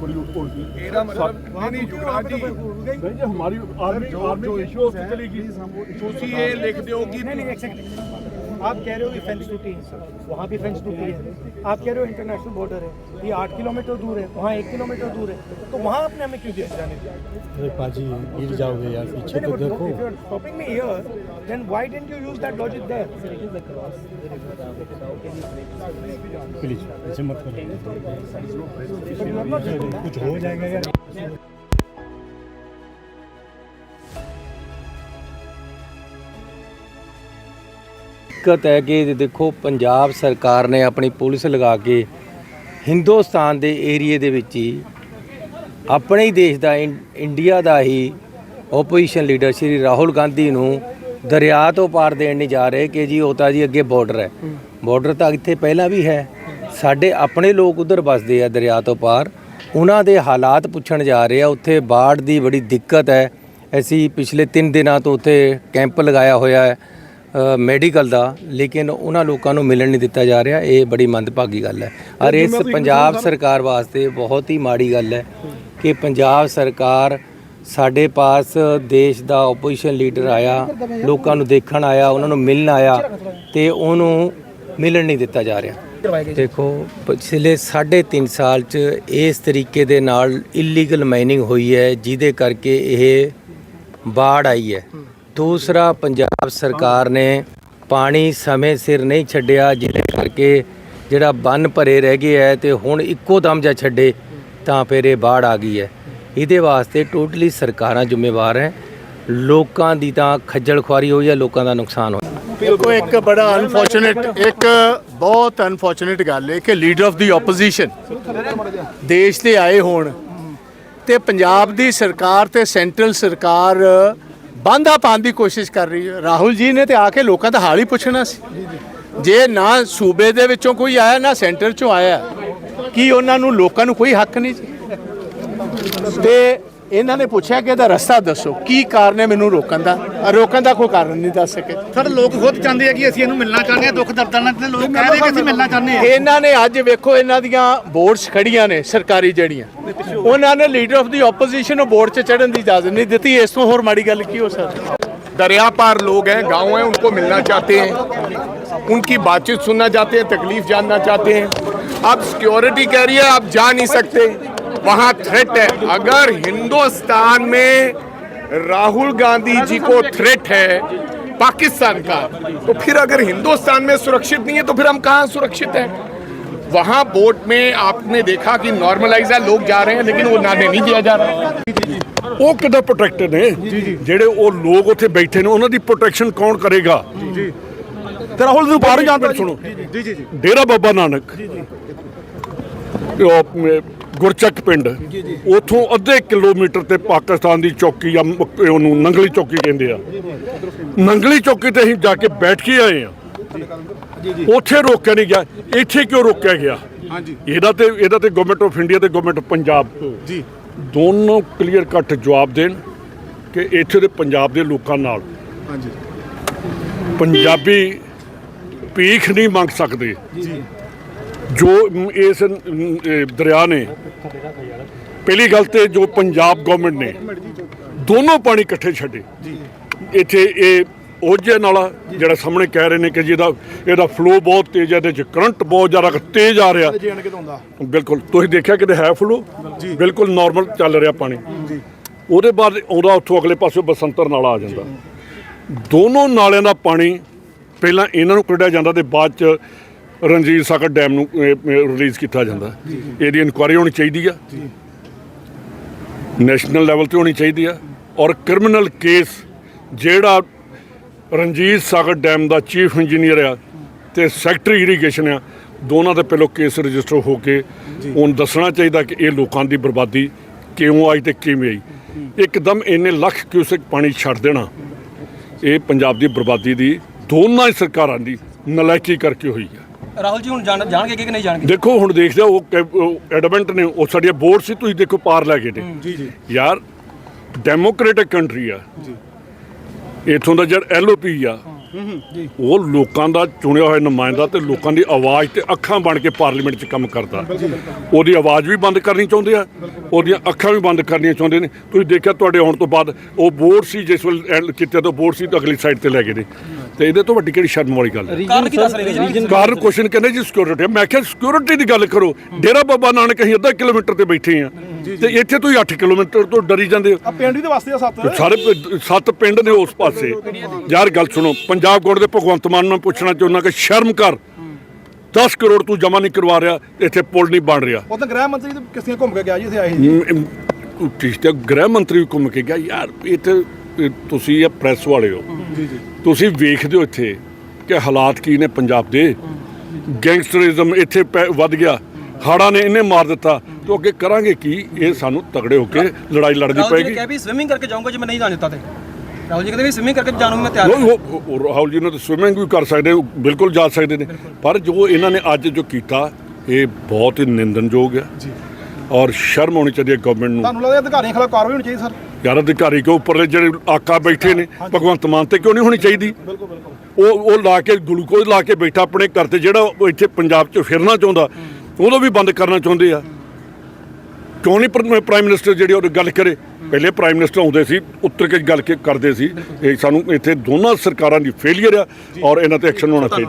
को लूट पोट की मेरा मतलब नहीं नहीं युवराज जी नहीं जी हमारी आर्मी आर्मी जो इशू है उसको चलेगी सोचिए लिख दो कि आप कह रहे हो कि फेंस टूटी है। वहाँ भी फेंस टूटी है। आप कह रहे हो इंटरनेशनल बॉर्डर है। ये आठ किलोमीटर दूर है। वहाँ एक किलोमीटर दूर है। तो वहाँ आपने हमें क्यों दिया जाने दिया अरे पाजी गिर जाओगे यार पीछे तो देखो। stopping me here then why didn't you use that logic there? Please ऐसे मत करो। कुछ हो जाएगा यार। ਦਿੱਕਤ ਹੈ ਕਿ ਦੇਖੋ ਪੰਜਾਬ ਸਰਕਾਰ ਨੇ ਆਪਣੀ ਪੁਲਿਸ ਲਗਾ ਕੇ ਹਿੰਦੁਸਤਾਨ ਦੇ ਏਰੀਏ ਦੇ ਵਿੱਚ ਹੀ ਆਪਣੇ ਹੀ ਦੇਸ਼ ਦਾ ਇੰਡੀਆ ਦਾ ਹੀ ਆਪੋਜੀਸ਼ਨ ਲੀਡਰ ਸ਼੍ਰੀ ਰਾਹੁਲ ਗਾਂਧੀ ਨੂੰ ਦਰਿਆ ਤੋਂ ਪਾਰ ਦੇਣ ਨਹੀਂ ਜਾ ਰਹੇ ਕਿ ਜੀ ਉਹ ਤਾਂ ਜੀ ਅੱਗੇ ਬਾਰਡਰ ਹੈ। ਬਾਰਡਰ ਤਾਂ ਇੱਥੇ ਪਹਿਲਾਂ ਵੀ ਹੈ। ਸਾਡੇ ਆਪਣੇ ਲੋਕ ਉਧਰ ਵੱਸਦੇ ਆ ਦਰਿਆ ਤੋਂ ਪਾਰ। ਉਹਨਾਂ ਦੇ ਹਾਲਾਤ ਪੁੱਛਣ ਜਾ ਰਹੇ ਆ। ਉੱਥੇ ਬਾੜ ਦੀ ਬੜੀ ਦਿੱਕਤ ਹੈ। ਅਸੀਂ ਪਿਛਲੇ 3 ਦਿਨਾਂ ਤੋਂ ਉੱਥੇ ਕੈਂਪ ਲਗਾਇਆ ਹੋਇਆ ਹੈ। ਮੈਡੀਕਲ ਦਾ ਲੇਕਿਨ ਉਹਨਾਂ ਲੋਕਾਂ ਨੂੰ ਮਿਲਣ ਨਹੀਂ ਦਿੱਤਾ ਜਾ ਰਿਹਾ ਇਹ ਬੜੀ ਮੰਦਭਾਗੀ ਗੱਲ ਹੈ। ਔਰ ਇਸ ਪੰਜਾਬ ਸਰਕਾਰ ਵਾਸਤੇ ਬਹੁਤ ਹੀ ਮਾੜੀ ਗੱਲ ਹੈ ਕਿ ਪੰਜਾਬ ਸਰਕਾਰ ਸਾਡੇ ਪਾਸ ਦੇਸ਼ ਦਾ ਆਪੋਜੀਸ਼ਨ ਲੀਡਰ ਆਇਆ ਲੋਕਾਂ ਨੂੰ ਦੇਖਣ ਆਇਆ ਉਹਨਾਂ ਨੂੰ ਮਿਲਣ ਆਇਆ ਤੇ ਉਹਨੂੰ ਮਿਲਣ ਨਹੀਂ ਦਿੱਤਾ ਜਾ ਰਿਹਾ। ਦੇਖੋ ਪਿਛਲੇ 3.5 ਸਾਲ ਚ ਇਸ ਤਰੀਕੇ ਦੇ ਨਾਲ ਇਲੀਗਲ ਮਾਈਨਿੰਗ ਹੋਈ ਹੈ ਜਿਹਦੇ ਕਰਕੇ ਇਹ ਬਾੜ ਆਈ ਹੈ। ਦੂਸਰਾ ਪੰਜਾਬ ਸਰਕਾਰ ਨੇ ਪਾਣੀ ਸਮੇਂ ਸਿਰ ਨਹੀਂ ਛੱਡਿਆ, ਜਿਹਦੇ ਕਰਕੇ ਜਿਹੜਾ ਬੰਨ ਭਰੇ ਰਹਿ ਗਏ ਹੈ ਤੇ ਹੁਣ ਇੱਕੋ ਦਮ ਜਾਂ ਛੱਡੇ, ਤਾਂ ਫਿਰ ਇਹ ਬਾੜ ਆ ਗਈ ਹੈ। ਇਹਦੇ ਵਾਸਤੇ ਟੋਟਲੀ ਸਰਕਾਰਾਂ ਜ਼ਿੰਮੇਵਾਰ ਹੈ। ਲੋਕਾਂ ਦੀ ਤਾਂ ਖੱਜਲ ਖੁਆਰੀ ਹੋਈ ਹੈ, ਲੋਕਾਂ ਦਾ ਨੁਕਸਾਨ ਹੋਇਆ। ਦੇਖੋ, ਇੱਕ ਬੜਾ ਅਨਫੋਰਚੂਨੇਟ ਇੱਕ ਬਹੁਤ ਅਨਫੋਰਚੂਨੇਟ ਗੱਲ ਹੈ ਕਿ ਲੀਡਰ ਆਫ ਦੀ ਆਪੋਜੀਸ਼ਨ ਦੇਸ਼ ਤੇ ਆਏ ਹੋਣ ਤੇ ਪੰਜਾਬ ਦੀ ਸਰਕਾਰ ਤੇ ਸੈਂਟਰਲ ਸਰਕਾਰ ਬਾਂਧਾ ਪਾਉਣ ਦੀ ਕੋਸ਼ਿਸ਼ ਕਰ ਰਹੀ ਹੈ। ਰਾਹੁਲ ਜੀ ਨੇ ਤੇ ਆ ਕੇ ਲੋਕਾਂ ਦਾ ਹਾਲ ਹੀ ਪੁੱਛਣਾ ਸੀ। ਜੇ ਨਾ ਸੂਬੇ ਦੇ ਵਿੱਚੋਂ ਕੋਈ ਆਇਆ, ਨਾ ਸੈਂਟਰ ਚੋਂ ਆਇਆ, ਕੀ ਉਹਨਾਂ ਨੂੰ ਲੋਕਾਂ ਨੂੰ ਕੋਈ ਹੱਕ ਨਹੀਂ ਜੀ ਤੇ ਇਹਨਾਂ ਨੇ ਪੁੱਛਿਆ ਕਿ ਇਹਦਾ ਰਸਤਾ ਦੱਸੋ ਕੀ ਕਾਰਨ ਹੈ ਮੈਨੂੰ ਰੋਕਣ ਦਾ ਅ, ਰੋਕਣ ਦਾ ਕੋਈ ਕਾਰਨ ਨਹੀਂ ਦੱਸ ਸਕੇ ਸਰ ਲੋਕ ਖੁਦ ਚਾਹੁੰਦੇ ਆ ਕਿ ਅਸੀਂ ਇਹਨੂੰ ਮਿਲਣਾ ਚਾਹੁੰਦੇ ਆ ਦੁੱਖ ਦਰਦਾਂ ਨਾਲ ਤੇ ਲੋਕ ਕਹਿ ਰਹੇ ਕਿ ਅਸੀਂ ਮਿਲਣਾ ਚਾਹੁੰਦੇ ਆ ਇਹਨਾਂ ਨੇ ਅੱਜ ਵੇਖੋ ਇਹਨਾਂ ਦੀਆਂ ਬੋਰਡਸ ਖੜੀਆਂ ਨੇ ਸਰਕਾਰੀ ਜਿਹੜੀਆਂ ਉਹਨਾਂ ਨੇ ਲੀਡਰ ਆਫ ਦੀ ਆਪੋਜੀਸ਼ਨ ਨੂੰ ਬੋਰਡ 'ਚ ਚੜਨ ਦੀ ਇਜਾਜ਼ਤ ਨਹੀਂ ਦਿੱਤੀ ਇਸ ਤੋਂ ਹੋਰ ਮਾੜੀ ਗੱਲ ਕੀ ਹੋ ਸਕਦੀ दरिया पार लोग हैं गांव हैं उनको मिलना चाहते हैं उनकी बातचीत सुनना चाहते हैं तकलीफ जानना चाहते हैं अब सिक्योरिटी कह रही है आप जा नहीं सकते वहां थ्रेट है अगर हिंदुस्तान में राहुल गांधी जी को थ्रेट है पाकिस्तान का तो फिर अगर हिंदुस्तान में सुरक्षित नहीं है तो फिर हम कहाँ सुरक्षित हैं वहां बोट में आपने देखा कि नॉर्मलाइज है लोग जा रहे हैं लेकिन वो नाने नहीं दिया जा रहा ਉਹ ਕਿੱਦਾਂ ਪ੍ਰੋਟੈਕਟਡ ਨੇ ਜਿਹੜੇ ਉਹ ਲੋਕ ਉੱਥੇ ਬੈਠੇ ਨੇ ਉਹਨਾਂ ਦੀ ਪ੍ਰੋਟੈਕਸ਼ਨ ਕੌਣ ਕਰੇਗਾ ਜੀ ਤੇ ਰਾਹੁਲ ਨੂੰ ਬਾਹਰ ਜਾਣ ਤੇ ਸੁਣੋ ਜੀ ਜੀ ਡੇਰਾ ਬਾਬਾ ਨਾਨਕ ਉਹ ਆਪਣੇ ਗੁਰਚੱਕ ਪਿੰਡ। ਉਥੋਂ ਅੱਧੇ ਕਿਲੋਮੀਟਰ ਤੇ ਪਾਕਿਸਤਾਨ ਦੀ ਚੌਕੀ ਆ ਮ- ਉਹਨੂੰ ਨੰਗਲੀ ਚੌਕੀ ਕਹਿੰਦੇ ਆ। ਨੰਗਲੀ ਚੌਕੀ ਤੇ ਅਸੀਂ ਜਾ ਕੇ ਬੈਠ ਕੇ ਆਏ ਆ। ਉੱਥੇ ਰੋਕਿਆ ਨਹੀਂ ਗਿਆ। ਇੱਥੇ ਕਿਉਂ ਰੋਕਿਆ ਗਿਆ? ਹਾਂਜੀ। ਇਹਦਾ ਤੇ ਇਹਦਾ ਤੇ ਗਵਰਨਮੈਂਟ ਆਫ ਇੰਡੀਆ ਤੇ ਗਵਰਨਮੈਂਟ ਪੰਜਾਬ। ਜੀ। ਦੋਨੋਂ ਕਲੀਅਰ ਕੱਟ ਜਵਾਬ ਦੇਣ ਕਿ ਇੱਥੇ ਦੇ ਪੰਜਾਬ ਦੇ ਲੋਕਾਂ ਨਾਲ। ਹਾਂਜੀ। ਪੰਜਾਬੀ ਭੀਖ ਨਹੀਂ ਮੰਗ ਸਕਦੇ। ਜੀ। ਜੋ ਇਸ ਦਰਿਆ ਨੇ ਪਹਿਲੀ ਗੱਲ ਤੇ ਜੋ ਪੰਜਾਬ ਗਵਰਨਮੈਂਟ ਨੇ ਦੋਨੋਂ ਪਾਣੀ ਇਕੱਠੇ ਛੱਡੇ। ਇੱਥੇ ਇਹ ਉਹਜੇ ਨਾਲ ਜਿਹੜਾ ਸਾਹਮਣੇ ਕਹਿ ਰਹੇ ਨੇ ਕਿ ਜਿਹਦਾ ਇਹਦਾ ਫਲੋ ਬਹੁਤ ਤੇਜ਼ ਹੈ ਇਹਦੇ ਚ ਕਰੰਟ ਬਹੁਤ ਜ਼ਿਆਦਾ ਤੇਜ਼ ਆ ਰਿਹਾ। ਬਿਲਕੁਲ ਤੁਸੀਂ ਦੇਖਿਆ ਕਿਤੇ ਹੈ ਫਲੋ ਬਿਲਕੁਲ ਨਾਰਮਲ ਚੱਲ ਰਿਹਾ ਪਾਣੀ। ਉਹਦੇ ਬਾਅਦ ਆਉਂਦਾ ਉੱਥੋਂ ਅਗਲੇ ਪਾਸੇ ਬਸੰਤਰ ਨਾਲਾ ਆ ਜਾਂਦਾ। ਦੋਨੋਂ ਨਾਲਿਆਂ ਦਾ ਪਾਣੀ ਪਹਿਲਾਂ ਇਹਨਾਂ ਨੂੰ ਕੱਢਿਆ ਜਾਂਦਾ ਤੇ ਬਾਅਦ ਚ ਰਣਜੀਤ ਸਾਗਰ ਡੈਮ ਨੂੰ ਰਿਲੀਜ਼ ਕੀਤਾ ਜਾਂਦਾ। ਇਹਦੀ ਇਨਕੁਆਇਰੀ ਹੋਣੀ ਚਾਹੀਦੀ ਆ। ਨੈਸ਼ਨਲ ਲੈਵਲ ਤੇ ਹੋਣੀ ਚਾਹੀਦੀ ਆ। ਔਰ ਕ੍ਰਿਮੀਨਲ ਕੇਸ ਜਿਹੜਾ ਰਣਜੀਤ ਸਾਗਰ ਡੈਮ ਦਾ ਚੀਫ ਇੰਜੀਨੀਅਰ ਆ ਤੇ ਸੈਕਟਰੀ ਇਰੀਗੇਸ਼ਨ ਆ ਦੋਨਾਂ ਦੇ ਪਹਿਲੋਂ ਕੇਸ ਰਜਿਸਟਰ ਹੋ ਕੇ ਉਹਨੂੰ ਦੱਸਣਾ ਚਾਹੀਦਾ ਕਿ ਇਹ ਲੋਕਾਂ ਦੀ ਬਰਬਾਦੀ ਕਿਉਂ ਆਈ ਤੇ ਕਿਵੇਂ ਆਈ। ਇੱਕਦਮ ਇੰਨੇ ਲੱਖ ਕਿਊਸੈਕ ਪਾਣੀ ਛੱਡ ਦੇਣਾ। ਇਹ ਪੰਜਾਬ ਦੀ ਬਰਬਾਦੀ ਦੀ ਦੋਨਾਂ ਹੀ ਸਰਕਾਰਾਂ ਦੀ ਨਲਾਇਕੀ ਕਰਕੇ ਹੋਈ ਹੈ ਰਾਹੁਲ ਜੀ ਹੁਣ ਜਾਣਗੇ ਕਿ ਨਹੀਂ ਜਾਣਗੇ? ਦੇਖੋ ਹੁਣ ਦੇਖਦੇ ਹੋ ਉਹ ਐਡਮੈਂਟ ਨੇ ਉਹ ਸਾਡੀਆਂ ਬੋਰਡ ਸੀ ਤੁਸੀਂ ਦੇਖੋ ਪਾਰ ਲੈ ਗਏ ਨੇ। ਜੀ ਜੀ। ਯਾਰ ਡੈਮੋਕ੍ਰੇਟਿਕ ਕੰਟਰੀ ਆ। ਜੀ। ਇਥੋਂ ਦਾ ਜਿਹੜਾ ਐਲਓਪੀ ਆ ਉਹ ਲੋਕਾਂ ਦਾ ਚੁਣਿਆ ਹੋਇਆ ਨੁਮਾਇੰਦਾ ਤੇ ਲੋਕਾਂ ਦੀ ਆਵਾਜ਼ ਤੇ ਅੱਖਾਂ ਬਣ ਕੇ ਪਾਰਲੀਮੈਂਟ 'ਚ ਕੰਮ ਕਰਦਾ। ਉਹਦੀ ਆਵਾਜ਼ ਵੀ ਬੰਦ ਕਰਨੀ ਚਾਹੁੰਦੇ ਆ ਉਹਦੀਆਂ ਅੱਖਾਂ ਵੀ ਬੰਦ ਕਰਨੀਆਂ ਚਾਹੁੰਦੇ ਨੇ। ਤੁਸੀਂ ਦੇਖਿਆ ਤੁਹਾਡੇ ਆਉਣ ਤੋਂ ਬਾਅਦ ਉਹ ਬੋਰਡ ਸੀ ਜਿਸ ਵੇਲੇ ਕਿਤੇ ਤੋਂ ਬੋਰਡ ਸੀ ਤਾਂ ਅਗਲੀ ਸਾਈਡ ਤੇ ਲੈ ਗਏ ਨੇ। ਤੇ ਇਹਦੇ ਤੋਂ ਵੱਡੀ ਕਿਹੜੀ ਸ਼ਰਮ ਵਾਲੀ ਗੱਲ ਹੈ? ਕਾਰਨ ਕੁਐਸਚਨ ਕਹਿੰਦੇ ਜੀ ਸਿਕਿਉਰਿਟੀ ਮੈਂ ਕਿਹਾ ਸਿਕਿਉਰਿਟੀ ਦੀ ਗੱਲ ਕਰੋ। ਡੇਰਾ ਬਾਬਾ ਨਾਨਕ ਅਸੀਂ ਅੱਧਾ ਕਿਲੋਮੀਟਰ ਤੇ ਬੈਠੇ ਆ। ਤੇ ਇੱਥੇ ਤੁਸੀਂ 8 ਕਿਲੋਮੀਟਰ ਤੋਂ ਡਰੀ ਜਾਂਦੇ ਹੋ। ਪਿੰਡ ਹੀ ਦੇ ਵਾਸਤੇ ਆ ਸੱਤ। ਸਾਰੇ ਪ- ਸੱਤ ਪਿੰਡ ਨੇ ਉਸ ਪਾਸੇ। ਯਾਰ ਗੱਲ ਸੁਣੋ ਪੰਜਾਬ ਗੌਰ ਦੇ ਭਗਵੰਤ ਮਾਨ ਨੂੰ ਪੁੱਛਣਾ ਚਾਹੁੰਦਾ ਕਿ ਸ਼ਰਮ ਕਰ। 10 ਕਰੋੜ ਤੂੰ ਜਮਾ ਨਹੀਂ ਕਰਵਾ ਰਿਹਾ ਇੱਥੇ ਪੁਲ ਨਹੀਂ ਬਣ ਰਿਹਾ। ਉਹ ਤਾਂ ਗ੍ਰਹਿ ਮੰਤਰੀ ਤੇ ਕਿਸ ਦੀਆਂ ਘੁੰਮ ਕੇ ਗਿਆ ਜੀ ਇੱਥੇ ਆਏ ਠੀਕ ਤੇ ਗ੍ਰਹਿ ਮੰਤਰੀ ਵੀ ਘੁੰਮ ਕੇ ਗਿਆ। ਯਾਰ ਇੱਥੇ ਇਹ ਤੁਸੀਂ ਇਹ ਪ੍ਰੈਸ ਵਾਲੇ ਹੋ। ਤੁਸੀਂ ਵੇਖਦੇ ਹੋ ਇੱਥੇ ਕਿ ਹਾਲਾਤ ਕੀ ਨੇ ਪੰਜਾਬ ਦੇ। ਗੈਂਗਸਟਰਿਜ਼ਮ ਇੱਥੇ ਪੈ- ਵੱਧ ਗਿਆ। ਹਾੜਾ ਨੇ ਇਹਨੇ ਮਾਰ ਦਿੱਤਾ। ਤੇ ਅੱਗੇ ਕਰਾਂਗੇ ਕੀ? ਇਹ ਸਾਨੂੰ ਤਗੜੇ ਹੋ ਕੇ ਲੜਾਈ ਲੜਨੀ ਰਾਹੁਲ ਜੀ ਨੇ ਪਏਗੀ। ਕਿਹਾ ਵੀ ਸਵਿਮਿੰਗ ਕਰਕੇ ਜਾਊਂਗਾ ਜੇ ਮੈਂ ਨਹੀਂ ਜਾਣ ਦਿੱਤਾ ਤੇ। ਰਾਹੁਲ ਜੀ ਕਹਿੰਦੇ ਵੀ ਸਵਿਮਿੰਗ ਕਰਕੇ ਜਾਣ ਮੈਂ ਤਿਆਰ ਹਾਂ। ਉਹ- ਉਹ ਉਹ ਰਾਹੁਲ ਜੀ ਨੇ ਤਾਂ ਸਵਿਮਿੰਗ ਵੀ ਕਰ ਸਕਦੇ ਉਹ ਬਿਲਕੁਲ ਜਾ ਸਕਦੇ ਨੇ। ਪਰ ਜੋ ਇਹਨਾਂ ਨੇ ਅੱਜ ਜੋ ਕੀਤਾ ਇਹ ਬਹੁਤ ਹੀ ਨਿੰਦਨਯੋਗ ਹੈ। ਔਰ ਸ਼ਰਮ ਆਉਣੀ ਚਾਹੀਦੀ ਹੈ ਗਵਰਨਮੈਂਟ ਨੂੰ। ਤੁਹਾਨੂੰ ਲੱਗਦਾ ਅਧਿਕਾਰੀਆਂ ਖਿਲਾਫ ਕਾਰਵਾਈ ਹੋਣੀ ਚਾਹੀਦੀ ਸਰ? ਯਾਰ ਅਧਿਕਾਰੀ ਕੇ ਉੱਪਰਲੇ ਜਿਹੜੇ ਆਕਾ ਬੈਠੇ ਨੇ ਭਗਵੰਤ ਮਾਨ ਤੇ ਕਿਉਂ ਨਹੀਂ ਹੋਣੀ ਚਾਹੀਦੀ? ਉਹ ਉਹ ਲਾ ਕੇ ਗਲੂਕੋਜ਼ ਲਾ ਕੇ ਬੈਠਾ ਆਪਣੇ ਘਰ ਤੇ ਜਿਹੜਾ ਉਹ ਇੱਥੇ ਪੰਜਾਬ 'ਚ ਫਿਰਨਾ ਚਾਹੁੰਦਾ ਉਹਦੋਂ ਵੀ ਬੰਦ ਕਰਨਾ ਚਾਹੁੰਦੇ ਆ। ਕਿਉਂ ਨਹੀਂ ਪ੍ਰ- ਪ੍ਰਾਈਮ ਮਿਨਿਸਟਰ ਜਿਹੜੇ ਉਹ ਗੱਲ ਕਰੇ? ਪਹਿਲੇ ਪ੍ਰਾਈਮ ਮਿਨਿਸਟਰ ਆਉਂਦੇ ਸੀ, ਉੱਤਰ ਕੇ ਗੱਲ ਕੇ ਕਰਦੇ ਸੀ। ਇਹ ਸਾਨੂੰ ਇੱਥੇ ਦੋਨਾਂ ਸਰਕਾਰਾਂ ਦੀ ਫੇਲਿਅਰ ਆ ਔਰ ਇਹਨਾਂ ਤੇ ਐਕਸ਼ਨ ਹੋਣਾ ਚਾਹੀਦਾ।